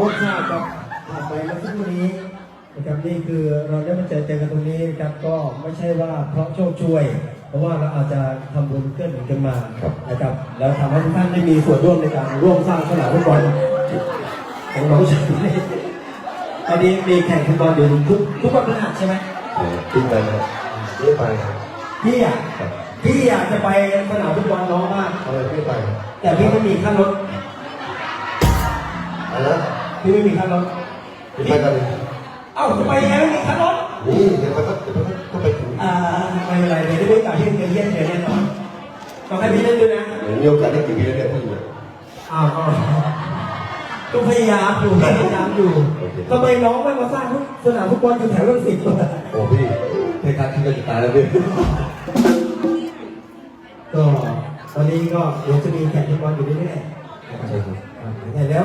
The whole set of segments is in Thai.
รสชาติครับผ่านนี้นะครับนี่คือเราได้มาเจอเจอกันตรงนี้นะครับก็ไม่ใช่ว่าเพราะโชคช่วย เพราะว่าเราอาจจะทำบุญเกื้อหนุนกันมานะครับ แล้วทำให้ทุกท่านได้มีส่วนร่วมในการร่วมสร้างสนามฟุตบอลของน้องชายตอนนี้มีแข่งฟุตบอลอยู่ทุกทุกวันพฤหัสใช่ไหมขึ้นไปครับไม่ไปครับพี่อะครับพี่อยากจะไปสนามฟุตบอลน้องมากทำไมไม่ไปแต่พี่ไม่มีค่ารถอะไรนะ พี่ไม่มีค่ารถไม่ไปกันเลยเอ้าจะไปยังไงไม่มีค่ารถนี่เดี๋ยวมันก็เดี๋ยวมันก็ไปถึงอ่าไม่เป็นไรเดี๋ยวได้ไปจ่ายเยี่ยมเยี่ยมเยี่ยมแน่นอนต้องให้พี่เล่นด้วยนะเดี๋ยวมีโอกาสได้กี่ปีแล้วเนี่ยพูดอยู่อ้าวก็ก็พยายามอยู่พยายามอยู่ทำไมน้องไม่มาสร้างสนามฟุตบอลอยู่แถวรังสิตวะโอ้พี่เทคาที่ก็จะตายแล้วพี่ก็ตอนนี้ก็เดี๋ยวจะมีแข่งฟุตบอลอยู่เรื่อยใช่ครับๆแต่แล้ว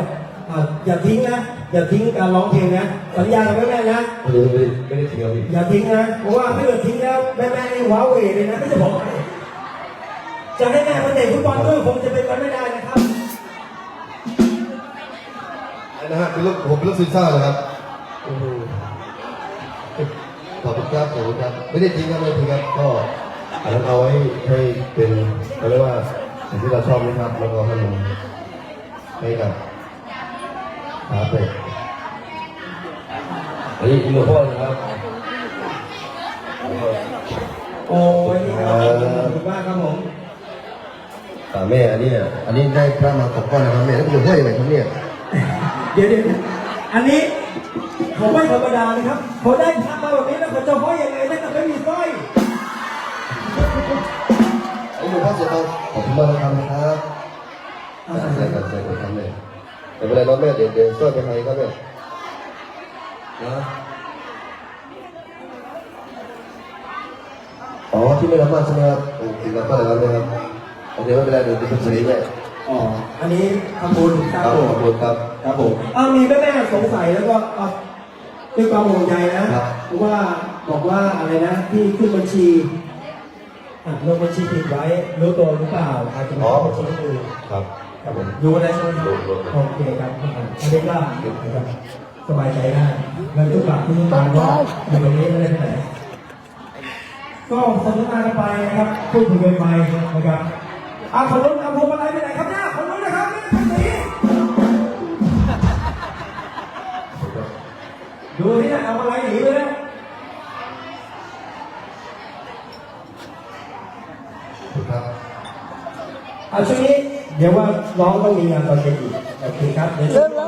อ่าอย่าทิ้งนะ อย่าทิ้งการร้องเพลงนะ สัญญากับแม่ๆนะไม่ได้ไม่ได้ไม่ได้เที่ยวพี่อย่าทิ้งนะ เพราะว่าถ้าเกิดทิ้งแล้วแม่ๆนี่ว้าเหวเลยนะไม่จะบอกให้จะให้แม่มาเตะฟุตบอลด้วยคงจะเป็นไปไม่ได้นะครับนะฮะเป็นลูกผมเป็นลูกซึมเศร้าเลยครับโอ้โหขอบคุณครับขอบคุณครับไม่ได้จริงครับไม่ได้จริงครับก็อันนั้นเอาไว้ให้เป็นเขาเรียกว่าสิ่งที่เราชอบนะครับแล้วก็ให้มันให้กับ ครับเลยอันนี้หลวงพ่อนะครับโอ้ยนี่ครับขอบคุณมากครับผมอ่าแม่อันนี้อันนี้ได้พระมาตกก้อนนะครับแม่แล้วหลวงพ่อยังไงครับเนี่ยเดี๋ยวเดี๋ยวอันนี้เขาไม่ธรรมดานะครับเขาได้พระมาแบบนี้แล้วเขาจะห้อยยังไงได้แต่ไม่มีสร้อยไอ้หลวงพ่อเสร็จแล้วขอบคุณมากนะครับนะครับใส่กันใส่กันครับแม่ แต่เวลาน้องแม่เดี๋ยวเดี๋ยวช่วยไปให้ครับแม่นะอ๋อที่ไม่รับมากใช่ไหมครับโอ้ถึงรับมากแล้วนะครับโอเคไม่เป็นไรเดี๋ยวจะเป็นสีแม่อ๋อ อันนี้ทำบุญสร้างครับโบขอบสถ์คุณครับ ครับผมอ้าวมีแม่ๆสงสัยแล้วก็เอาด้วยความห่วงใยนะครับว่าบอกว่าอะไรนะที่ขึ้นบัญชีอะลงบัญชีผิดไว้รู้ตัวหรือเปล่าอาจจะไม่ใช่บัญชีอื่นครับ ครับผมอยู่ได้ใช่ไหมครับรู้รู้โอเคครับอันนี้ก็นะครับสบายใจได้เงินทุกบาททุกสตางค์ก็อยู่ตรงนี้ไม่ได้ไปไหนก็สนทนากันไปนะครับพูดคุยกันไปนะครับอาขอรุนเอาพวงมาลัยไปไหนครับเนี่ยขอรุนนะครับเนี่ยทางนี้ดูนี่นะเอาอะไรหนีไปแล้วครับเอาช่วงนี้ เดี๋ยวว่าน้องต้องมีงานตอนเย็นอีกโอเคครับเดี๋ยว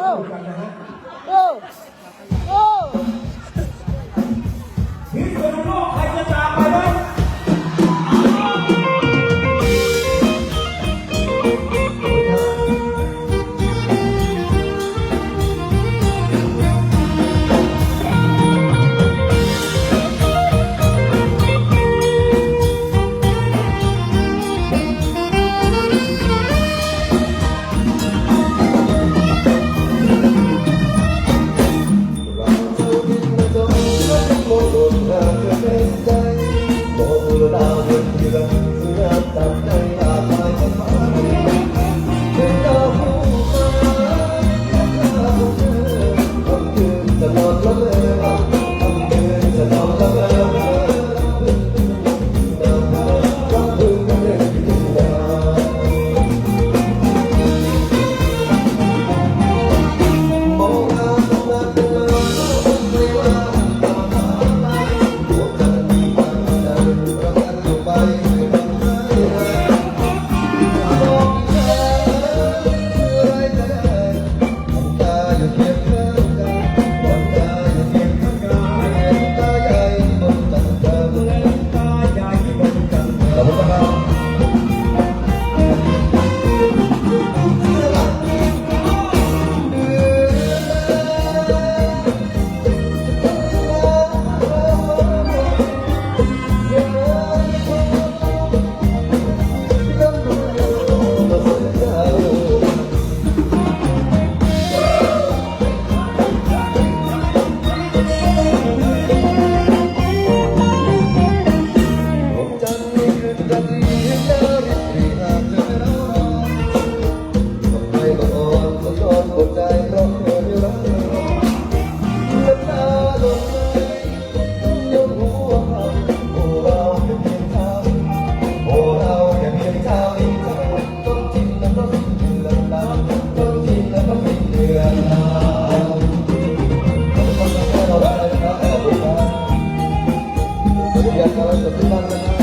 Lebih.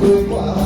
เอ